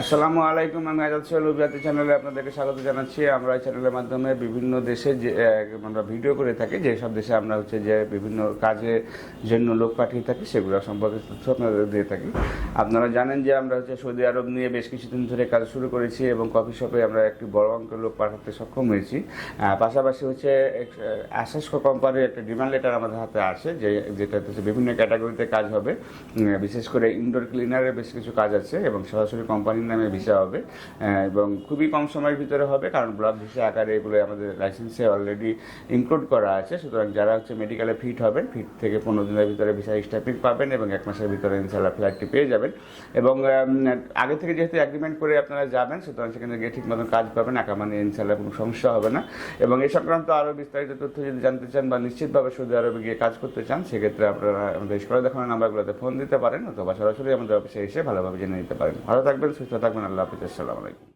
আসসালামু আলাইকুম, আমি আজাদ সোহেল উবিয়াতি চ্যানেলে আপনাদেরকে স্বাগত জানাচ্ছি। আমরা এই চ্যানেলের মাধ্যমে বিভিন্ন দেশে যে আমরা ভিডিও করে থাকি। যেসব দেশে আমরা হচ্ছে যে বিভিন্ন কাজের জন্য লোক পাঠিয়ে থাকি, সেগুলো সম্পর্কে তথ্য আপনাদের দিয়ে থাকি। আপনারা জানেন যে আমরা হচ্ছে সৌদি আরব নিয়ে বেশ কিছুদিন ধরে কাজ শুরু করেছি এবং কফি শপে আমরা একটি বড় অঙ্কের লোক পাঠাতে সক্ষম হয়েছি। পাশাপাশি হচ্ছে আশাস কোম্পানির একটা ডিমান্ড লেটার আমাদের হাতে আছে, যে, যেটা হচ্ছে বিভিন্ন ক্যাটাগরিতে কাজ হবে। বিশেষ করে ইনডোর ক্লিনারের বেশ কিছু কাজ আছে এবং সরাসরি কোম্পানির নামে ভিসা হবে এবং খুবই কম সময়ের ভিতরে হবে, কারণ ব্লক ভিসা আকারে এগুলো আমাদের লাইসেন্সে অলরেডি ইনক্লুড করা আছে। সুতরাং যারা হচ্ছে মেডিকেলে ফিট হবেন ফিট থেকে পনেরো দিনের ভিতরে ভিসা স্ট্যাম্পিং পাবেন এবং এক মাসের ভিতরে ইনশাল্লাহ ফ্ল্যাটটি পেয়ে যাবেন। এবং আগে থেকে যেহেতু অ্যাগ্রিমেন্ট করে আপনারা যাবেন, সুতরাং সেখানে গিয়ে ঠিক মতন কাজ পাবেন, একা মানে ইনশাল্লাহ কোনো সমস্যা হবে না। এবং এই সংক্রান্ত আরও বিস্তারিত তথ্য যদি জানতে চান বা নিশ্চিতভাবে সৌদি আরবে গিয়ে কাজ করতে চান, সেক্ষেত্রে আপনারা আমাদের স্কুলে দেখানো নাম্বারগুলোতে ফোন দিতে পারেন, অথবা সরাসরি আমাদের অফিসে এসে ভালোভাবে জেনে নিতে পারেন। ভালো থাকবেন সুস্থ থাকবেন। আল্লাহ হাফিজ। আসসালামু আলাইকুম।